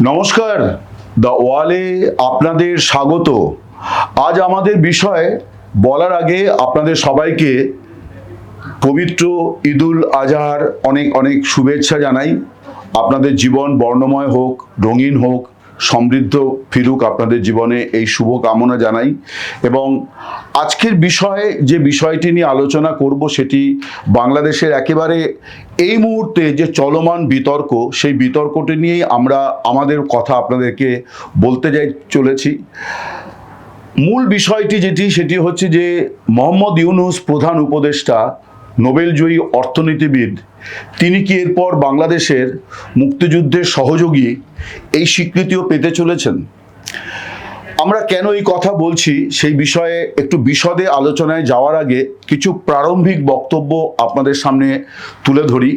নমস্কার দ্য ওয়ালে আপনাদের স্বাগত। আজ আমাদের বিষয় বলার আগে আপনাদের সবাইকে পবিত্র ঈদুল আজহার অনেক অনেক শুভেচ্ছা জানাই। আপনাদের জীবন বর্ণময় হোক, রঙিন হোক সমৃদ্ধ ফিরুক আপনাদের জীবনে এই শুভ কামনা জানাই। এবং আজকের বিষয়ে যে বিষয়টি নিয়ে আলোচনা করব সেটি বাংলাদেশের একেবারে এই মুহূর্তে যে চলমান বিতর্ক, সেই বিতর্কটি নিয়েই আমরা আমাদের কথা আপনাদেরকে বলতে যাই চলেছি। মূল বিষয়টি যেটি, সেটি হচ্ছে যে মোহাম্মদ ইউনুস প্রধান উপদেষ্টা নোবেলজয়ী অর্থনীতিবিদ, তিনি কি এরপর বাংলাদেশের মুক্তিযুদ্ধের সহযোগী এই স্বীকৃতিও পেতে চলেছেন? আমরা কেন এই কথা বলছি সেই বিষয়ে একটু বিশদে আলোচনায় যাওয়ার আগে কিছু প্রারম্ভিক বক্তব্য আপনাদের সামনে তুলে ধরি।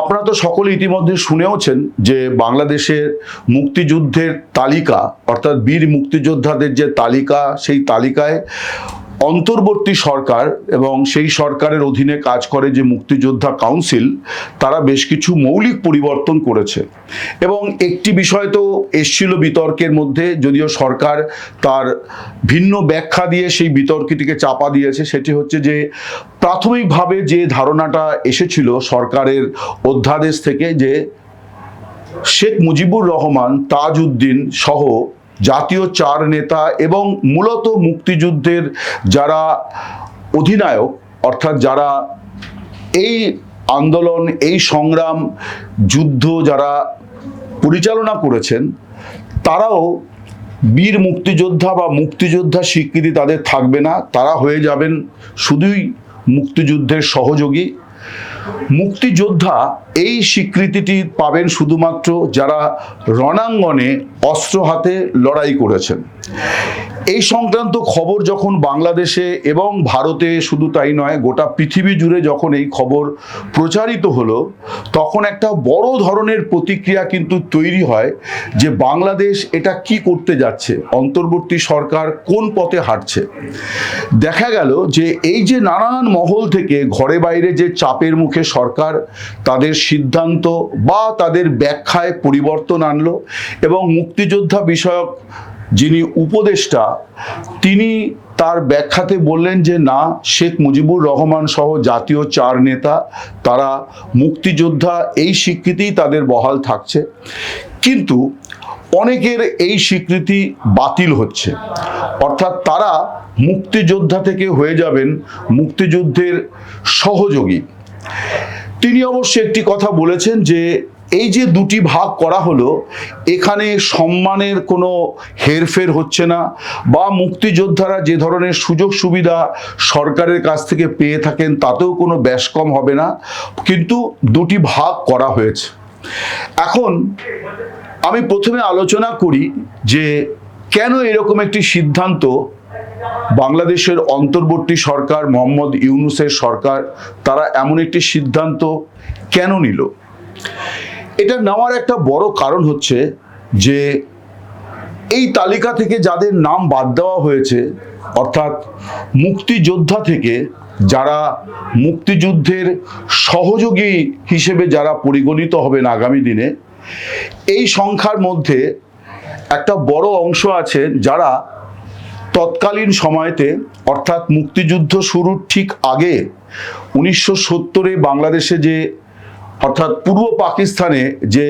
আপনারা তো সকলে ইতিমধ্যে শুনেওছেন যে বাংলাদেশের মুক্তিযুদ্ধের তালিকা, অর্থাৎ বীর মুক্তিযোদ্ধাদের যে তালিকা, সেই তালিকায় অন্তর্বর্তী সরকার এবং সেই সরকারের অধীনে কাজ করে যে মুক্তিযোদ্ধা কাউন্সিল, তারা বেশ কিছু মৌলিক পরিবর্তন করেছে। এবং একটি বিষয় তো এসছিল বিতর্কের মধ্যে, যদিও সরকার তার ভিন্ন ব্যাখ্যা দিয়ে সেই বিতর্কটিকে চাপা দিয়েছে, সেটি হচ্ছে যে প্রাথমিকভাবে যে ধারণাটা এসেছিল সরকারের অধ্যাদেশ থেকে যে শেখ মুজিবুর রহমান, তাজউদ্দিন সহ জাতীয় চার নেতা এবং মূলত মুক্তিযুদ্ধের যারা অধিনায়ক, অর্থাৎ যারা এই আন্দোলন, এই সংগ্রাম, যুদ্ধ যারা পরিচালনা করেছেন, তারাও বীর মুক্তিযোদ্ধা বা মুক্তিযোদ্ধা স্বীকৃতি তাদের থাকবে না। তারা হয়ে যাবেন শুধুই মুক্তিযুদ্ধের সহযোগী। মুক্তিযোদ্ধা এই স্বীকৃতিটি পাবেন শুধুমাত্র যারা রণাঙ্গনে অস্ত্র হাতে লড়াই করেছেন। এই সংক্রান্ত খবর যখন বাংলাদেশে এবং ভারতে শুধু তাই নয়, গোটা পৃথিবী জুড়ে যখন এই খবর প্রচারিত হলো, তখন একটা বড় ধরনের প্রতিক্রিয়া কিন্তু তৈরি হয় যে বাংলাদেশ এটা কি করতে যাচ্ছে, অন্তর্বর্তী সরকার কোন পথে হাঁটছে। দেখা গেল যে এই যে নানান মহল থেকে ঘরে বাইরে যে চাপের মুখে সরকার তাদের সিদ্ধান্ত বা তাদের ব্যাখ্যায় পরিবর্তন আনলো এবং মুক্তিযোদ্ধা বিষয়ক যিনি উপদেষ্টা, তিনি তার ব্যাখ্যাতে বললেন যে, না, শেখ মুজিবুর রহমান সহ জাতীয় চার নেতা, তারা মুক্তিযোদ্ধা, এই স্বীকৃতিই তাদের বহাল থাকছে। কিন্তু অনেকের এই স্বীকৃতি বাতিল হচ্ছে। অর্থাৎ তারা মুক্তিযোদ্ধা থেকে হয়ে যাবেন, মুক্তিযুদ্ধের সহযোগী। তিনি অবশ্য একটি কথা বলেছেন যে এই যে দুটি ভাগ করা হলো, এখানে সম্মানের কোনো হেরফের হচ্ছে না বা মুক্তিযোদ্ধারা যে ধরনের সুযোগ সুবিধা সরকারের কাছ থেকে পেয়ে থাকেন, তাতেও কোনো ব্যাস কম হবে না। কিন্তু দুটি ভাগ করা হয়েছে। এখন আমি প্রথমে আলোচনা করি যে কেন এরকম একটি সিদ্ধান্ত বাংলাদেশের অন্তর্বর্তী সরকার, মোহাম্মদ ইউনুসের সরকার, তারা এমন একটি সিদ্ধান্ত কেন নিল? এটা নেওয়ার একটা বড় কারণ হচ্ছে যে এই তালিকা থেকে যাদের নাম বাদ দেওয়া হয়েছে, অর্থাৎ মুক্তিযোদ্ধা থেকে যারা মুক্তিযুদ্ধের সহযোগী হিসেবে যারা পরিগণিত হবেন আগামী দিনে, এই সংখ্যার মধ্যে একটা বড় অংশ আছে যারা তৎকালীন সময়তে, অর্থাৎ মুক্তিযুদ্ধ শুরুর ঠিক আগে, উনিশশো সত্তরে বাংলাদেশে যে অর্থাৎ পূর্ব পাকিস্তানে যে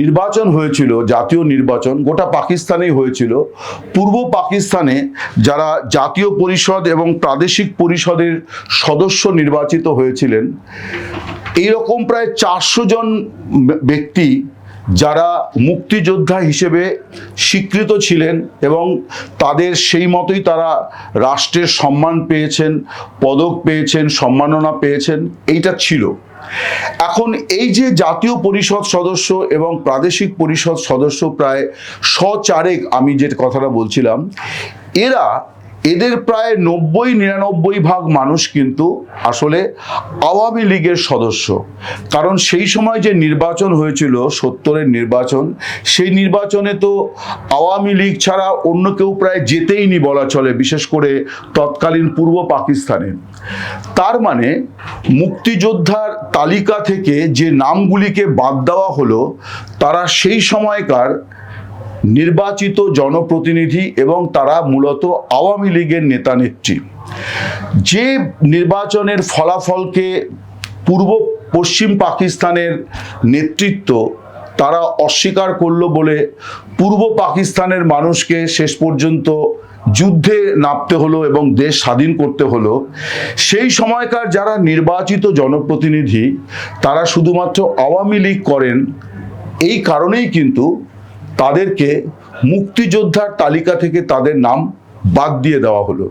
নির্বাচন হয়েছিল, জাতীয় নির্বাচন, গোটা পাকিস্তানেই হয়েছিল। পূর্ব পাকিস্তানে যারা জাতীয় পরিষদ এবং প্রাদেশিক পরিষদের সদস্য নির্বাচিত হয়েছিলেন, এইরকম প্রায় চারশো জন ব্যক্তি যারা মুক্তিযোদ্ধা হিসেবে স্বীকৃত ছিলেন এবং তাদের সেই মতোই তারা রাষ্ট্রের সম্মান পেয়েছেন, পদক পেয়েছেন, সম্মাননা পেয়েছেন, এইটা ছিল। এখন এই যে জাতীয় পরিষদ সদস্য এবং প্রাদেশিক পরিষদ সদস্য প্রায় স চারেক আমি যে কথাটা বলছিলাম, এরা এদের প্রায় নব্বই, নিরানব্বই ভাগ মানুষ কিন্তু আসলে আওয়ামী লীগের সদস্য। কারণ সেই সময় যে নির্বাচন হয়েছিল, সত্তরের নির্বাচন, সেই নির্বাচনে তো আওয়ামী লীগ ছাড়া অন্য কেউ প্রায় যেতেই নি বলা চলে, বিশেষ করে তৎকালীন পূর্ব পাকিস্তানে। তার মানে মুক্তিযোদ্ধার তালিকা থেকে যে নামগুলিকে বাদ দেওয়া হলো, তারা সেই সময়কার নির্বাচিত জনপ্রতিনিধি এবং তারা মূলত আওয়ামী লীগের নেতা নেত্রী। যে নির্বাচনের ফলাফলকে পূর্ব পশ্চিম পাকিস্তানের নেতৃত্ব তারা অস্বীকার করল বলে পূর্ব পাকিস্তানের মানুষকে শেষ পর্যন্ত যুদ্ধে নামতে হলো এবং দেশ স্বাধীন করতে হলো, সেই সময়কার যারা নির্বাচিত জনপ্রতিনিধি তারা শুধুমাত্র আওয়ামী লীগ করেন, এই কারণেই কিন্তু তাদেরকে মুক্তিযোদ্ধার তালিকা থেকে তাদের নাম বাদ দিয়ে দেওয়া হলো।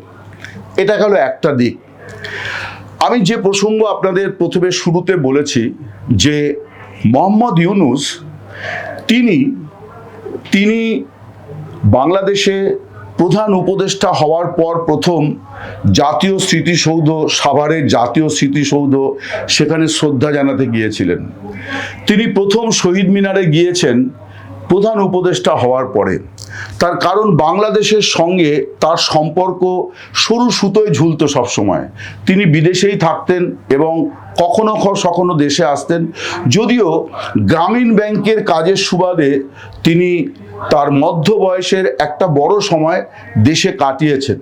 এটা গেল একটা দিক। আমি যে প্রসঙ্গ আপনাদের প্রথমে শুরুতে বলেছি যে মোহাম্মদ ইউনুস, তিনি তিনি বাংলাদেশে প্রধান উপদেষ্টা হওয়ার পর প্রথম জাতীয় স্মৃতিসৌধ, সাভারের জাতীয় স্মৃতিসৌধ সেখানে শ্রদ্ধা জানাতে গিয়েছিলেন। তিনি প্রথম শহীদ মিনারে গিয়েছেন প্রধান উপদেষ্টা হওয়ার পরে। তার কারণ বাংলাদেশের সঙ্গে তার সম্পর্ক সরু সুতোয় ঝুলত সবসময়। তিনি বিদেশেই থাকতেন এবং কখনো কখনো দেশে আসতেন। যদিও গ্রামীণ ব্যাংকের কাজের সুবাদে তিনি তার মধ্য বয়সের একটা বড় সময় দেশে কাটিয়েছেন।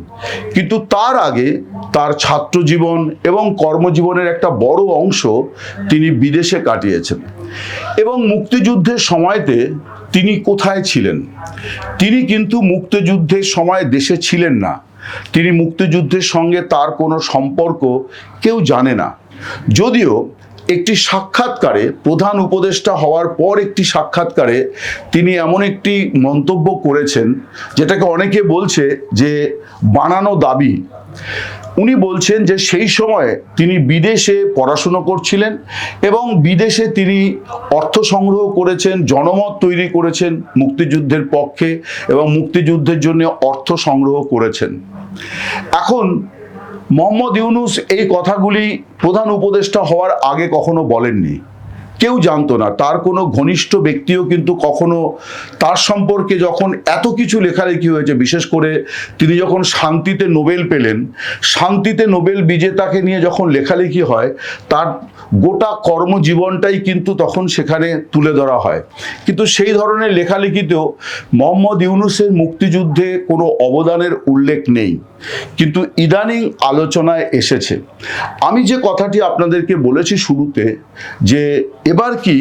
কিন্তু তার আগে তার ছাত্র জীবন এবং কর্মজীবনের একটা বড় অংশ তিনি বিদেশে কাটিয়েছেন এবং মুক্তিযুদ্ধের সময়তে তিনি কোথায় ছিলেন? তিনি কিন্তু মুক্তিযুদ্ধের সময় দেশে ছিলেন না। তিনি মুক্তিযুদ্ধের সঙ্গে তার কোনো সম্পর্ক কেউ জানে না। যদিও একটি সাক্ষাৎকারে প্রধান উপদেষ্টা হওয়ার পর একটি সাক্ষাৎকারে তিনি এমন একটি মন্তব্য করেছেন, যেটাকে অনেকে বলছে যে বানানো দাবি। উনি বলছেন যে সেই সময়ে তিনি বিদেশে পড়াশুনো করছিলেন এবং বিদেশে তিনি অর্থ সংগ্রহ করেছেন, জনমত তৈরি করেছেন মুক্তিযুদ্ধের পক্ষে এবং মুক্তিযুদ্ধের জন্য অর্থ সংগ্রহ করেছেন। এখন মোহাম্মদ ইউনুস এই কথাগুলি প্রধান উপদেষ্টা হওয়ার আগে কখনো বলেননি। কেউ জানতো না। তার কোনো ঘনিষ্ঠ ব্যক্তিও কিন্তু কখনো তার সম্পর্কে যখন এত কিছু লেখালেখি হয়েছে, বিশেষ করে তিনি যখন শান্তিতে নোবেল পেলেন, শান্তিতে নোবেল বিজেতাকে নিয়ে যখন লেখালেখি হয়, তার গোটা কর্মজীবনটাই কিন্তু তখন সেখানে তুলে ধরা হয়। কিন্তু সেই ধরনের লেখালেখিতেও মোহাম্মদ ইউনুসের মুক্তিযুদ্ধে কোনো অবদানের উল্লেখ নেই। কিন্তু ইদানিং আলোচনায় এসেছে। আমি যে কথাটি আপনাদেরকে বলেছি শুরুতে, যে এবার কি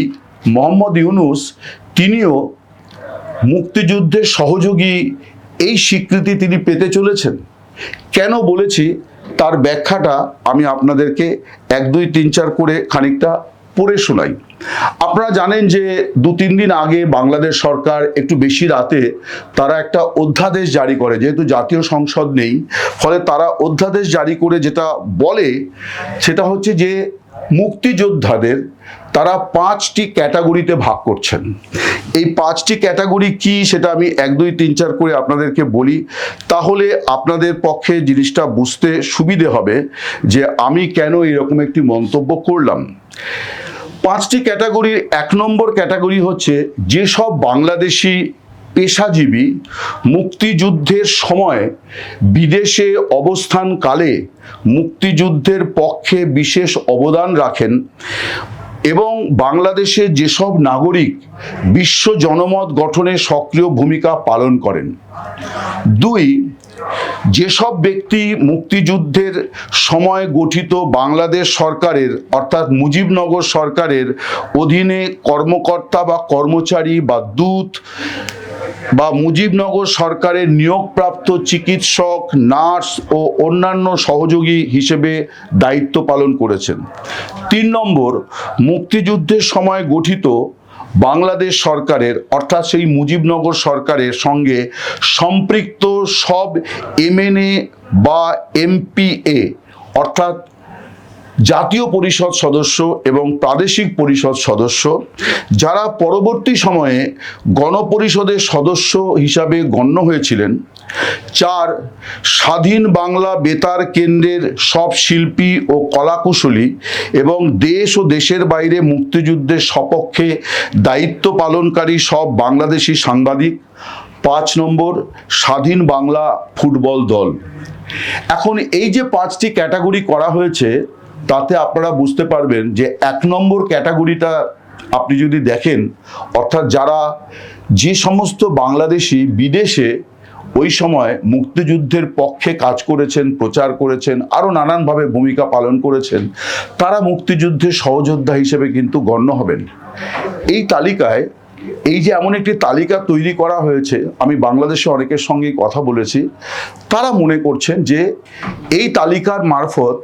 মোহাম্মদ ইউনুস তিনিও মুক্তিযুদ্ধের সহযোগী এই স্বীকৃতি তিনি পেতে চলেছেন? কেন বলেছি? তার ব্যাখ্যাটা আমি আপনাদেরকে এক, দুই, তিন, চার করে খানিকটা পড়ে শোনাই। আপনারা জানেন যে দু, তিন দিন আগে বাংলাদেশ সরকার একটু বেশি রাতে তারা একটা অধ্যাদেশ জারি করে, যেহেতু জাতীয় সংসদ নেই, ফলে তারা অধ্যাদেশ জারি করে যেটা বলে সেটা হচ্ছে যে মুক্তিযোদ্ধাদের তারা পাঁচটি ক্যাটাগরিতে ভাগ করছেন। এই পাঁচটি ক্যাটাগরি কি সেটা আমি এক, দুই, তিন, চার করে আপনাদেরকে বলি। তাহলে আপনাদের পক্ষে জিনিসটা বুঝতে সুবিধে হবে যে আমি কেন এরকম একটি মন্তব্য করলাম। পাঁচটি ক্যাটাগরির এক নম্বর ক্যাটাগরি হচ্ছে যেসব বাংলাদেশি পেশাজীবী মুক্তিযুদ্ধের সময় বিদেশে অবস্থানকালে মুক্তিযুদ্ধের পক্ষে বিশেষ অবদান রাখেন এবং বাংলাদেশে যেসব নাগরিক বিশ্ব জনমত গঠনে সক্রিয় ভূমিকা পালন করেন। দুই যেসব ব্যক্তি মুক্তিযুদ্ধের সময় গঠিত বাংলাদেশ সরকারের, অর্থাৎ মুজিবনগর সরকারের অধীনে কর্মকর্তা বা কর্মচারী বা দূত বা মুজিবনগর সরকারের নিয়োগপ্রাপ্ত চিকিৎসক, নার্স ও অন্যান্য সহযোগী হিসেবে দায়িত্ব পালন করেছেন। তিন নম্বর, মুক্তিযুদ্ধের সময় গঠিত বাংলাদেশ সরকারের অর্থাৎ সেই মুজিবনগর সরকারের সঙ্গে সম্পৃক্ত সব এমএনএ বা এমপিএ অর্থাৎ জাতীয় পরিষদ সদস্য এবং প্রাদেশিক পরিষদ সদস্য, যারা পরবর্তী সময়ে গণপরিষদের সদস্য হিসাবে গণ্য হয়েছিলেন। চার, স্বাধীন বাংলা বেতার কেন্দ্রের সব শিল্পী ও কলাকুশলী এবং দেশ ও দেশের বাইরে মুক্তিযুদ্ধের সপক্ষে দায়িত্ব পালনকারী সব বাংলাদেশি সাংবাদিক। পাঁচ নম্বর, স্বাধীন বাংলা ফুটবল দল। এখন এই যে পাঁচটি ক্যাটাগরি করা হয়েছে তাতে আপনারা বুঝতে পারবেন যে এক নম্বর ক্যাটাগরিটা আপনি যদি দেখেন, অর্থাৎ যারা যে সমস্ত বাংলাদেশি বিদেশে ওই সময় মুক্তিযুদ্ধের পক্ষে কাজ করেছেন, প্রচার করেছেন আরও নানানভাবে ভূমিকা পালন করেছেন, তারা মুক্তিযুদ্ধের সহযোদ্ধা হিসেবে কিন্তু গণ্য হবেন। এই তালিকায়, এই যে এমন একটি তালিকা তৈরি করা হয়েছে, আমি বাংলাদেশে অনেকের সঙ্গে কথা বলেছি, তারা মনে করছেন যে এই তালিকার মারফত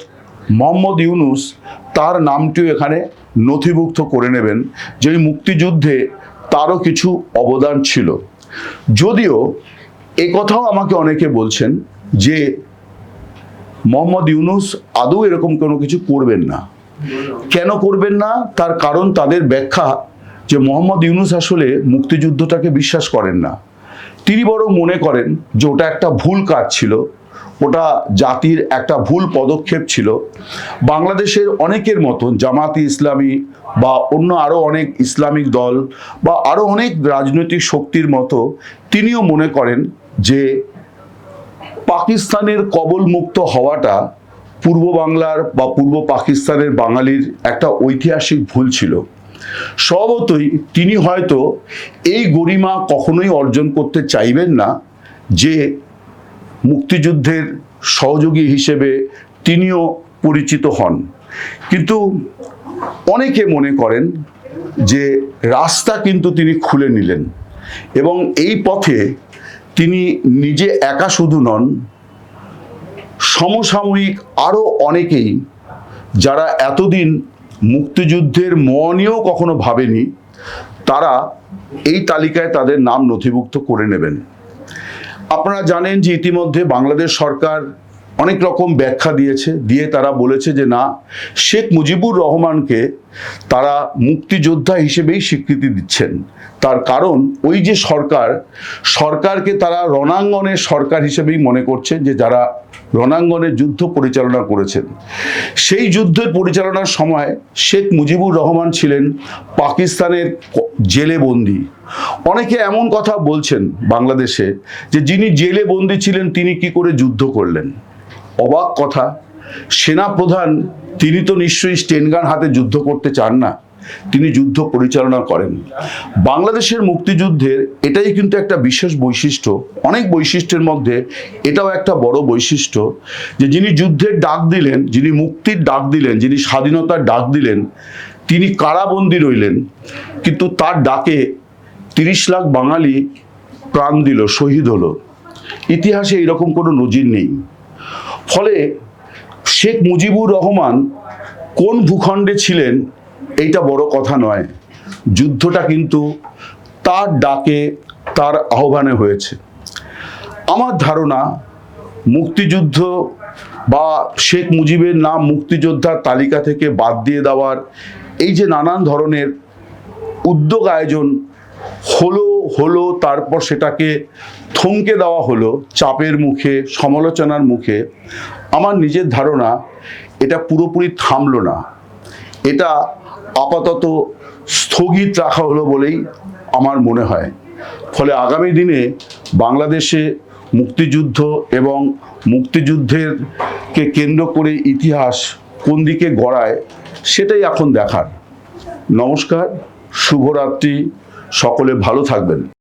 মোহাম্মদ ইউনুস তার নামটিও এখানে নথিভুক্ত করে নেবেন যে মুক্তিযুদ্ধে তারও কিছু অবদান ছিল। যদিও এ কথাও আমাকে অনেকে বলছেন যে মোহাম্মদ ইউনুস আদৌ এরকম কোনো কিছু করবেন না। কেন করবেন না? তার কারণ তাদের ব্যাখ্যা যে মোহাম্মদ ইউনুস আসলে মুক্তিযুদ্ধটাকে বিশ্বাস করেন না। তিনি বরং মনে করেন যে ওটা একটা ভুল কাজ ছিল ওটা জাতির একটা ভুল পদক্ষেপ ছিল। বাংলাদেশের অনেকের মতন জামাতি ইসলামী বা অন্য আরও অনেক ইসলামিক দল বা আরও অনেক রাজনৈতিক শক্তির মতো তিনিও মনে করেন যে পাকিস্তানের কবলমুক্ত হওয়াটা পূর্ব বাংলার বা পূর্ব পাকিস্তানের বাঙালির একটা ঐতিহাসিক ভুল ছিল। স্বভাবতই তিনি হয়তো এই গরিমা কখনোই অর্জন করতে চাইবেন না যে মুক্তিযুদ্ধের সহযোগী হিসেবে তিনিও পরিচিত হন। কিন্তু অনেকে মনে করেন যে রাস্তা কিন্তু তিনি খুলে নিলেন এবং এই পথে তিনি নিজে একা শুধু নন, সমসাময়িক আরও অনেকেই যারা এতদিন মুক্তিযুদ্ধের ম নিয়েও কখনো ভাবেনি, তারা এই তালিকায় তাদের নাম নথিভুক্ত করে নেবেন। আপনারা জানেন যে ইতিমধ্যে বাংলাদেশ সরকার অনেক রকম ব্যাখ্যা দিয়েছে, দিয়ে তারা বলেছে যে না, শেখ মুজিবুর রহমানকে তারা মুক্তিযোদ্ধা হিসেবেই স্বীকৃতি দিচ্ছেন। তার কারণ ওই যে সরকার, সরকারকে তারা রণাঙ্গনের সরকার হিসেবেই মনে করছেন যে যারা রণাঙ্গনের যুদ্ধ পরিচালনা করেছেন। সেই যুদ্ধের পরিচালনার সময় শেখ মুজিবুর রহমান ছিলেন পাকিস্তানের জেলে বন্দি অনেকে এমন কথা বলছেন বাংলাদেশে যে যিনি জেলে বন্দি ছিলেন, তিনি কি করে যুদ্ধ করলেন? অবাক কথা। সেনাপ্রধান, তিনি তো নিশ্চয়ই স্টেনগান হাতে যুদ্ধ করতে চান না। তিনি যুদ্ধ পরিচালনা করেন। বাংলাদেশের মুক্তিযুদ্ধের এটাই কিন্তু একটা বিশেষ বৈশিষ্ট্য। অনেক বৈশিষ্ট্যের মধ্যে এটাও একটা বড় বৈশিষ্ট্য যে যিনি যুদ্ধের ডাক দিলেন, যিনি মুক্তির ডাক দিলেন, যিনি স্বাধীনতার ডাক দিলেন তিনি কারাবন্দী রইলেন, কিন্তু তার ডাকে তিরিশ লাখ বাঙালি প্রাণ দিল, শহীদ হলো। ইতিহাসে এরকম কোনো নজির নেই। ফলে শেখ মুজিবুর রহমান কোন ভূখণ্ডে ছিলেন, এইটা বড় কথা নয়। যুদ্ধটা কিন্তু তার ডাকে তার আহ্বানে হয়েছে। আমার ধারণা, মুক্তিযুদ্ধ বা শেখ মুজিবের নাম মুক্তিযোদ্ধার তালিকা থেকে বাদ দিয়ে দেওয়ার এই যে নানান ধরনের উদ্যোগ আয়োজন হলো হলো, তারপর সেটাকে থমকে দেওয়া হলো চাপের মুখে, সমালোচনার মুখে, আমার নিজের ধারণা এটা পুরোপুরি থামলো না। এটা আপাতত স্থগিত রাখা হলো বলেই আমার মনে হয়। ফলে আগামী দিনে বাংলাদেশে মুক্তিযুদ্ধ এবং মুক্তিযুদ্ধের কে কেন্দ্র করে ইতিহাস কোন দিকে গড়ায় সেটাই এখন দেখার। নমস্কার শুভরাত্রি সকলে ভালো থাকবেন।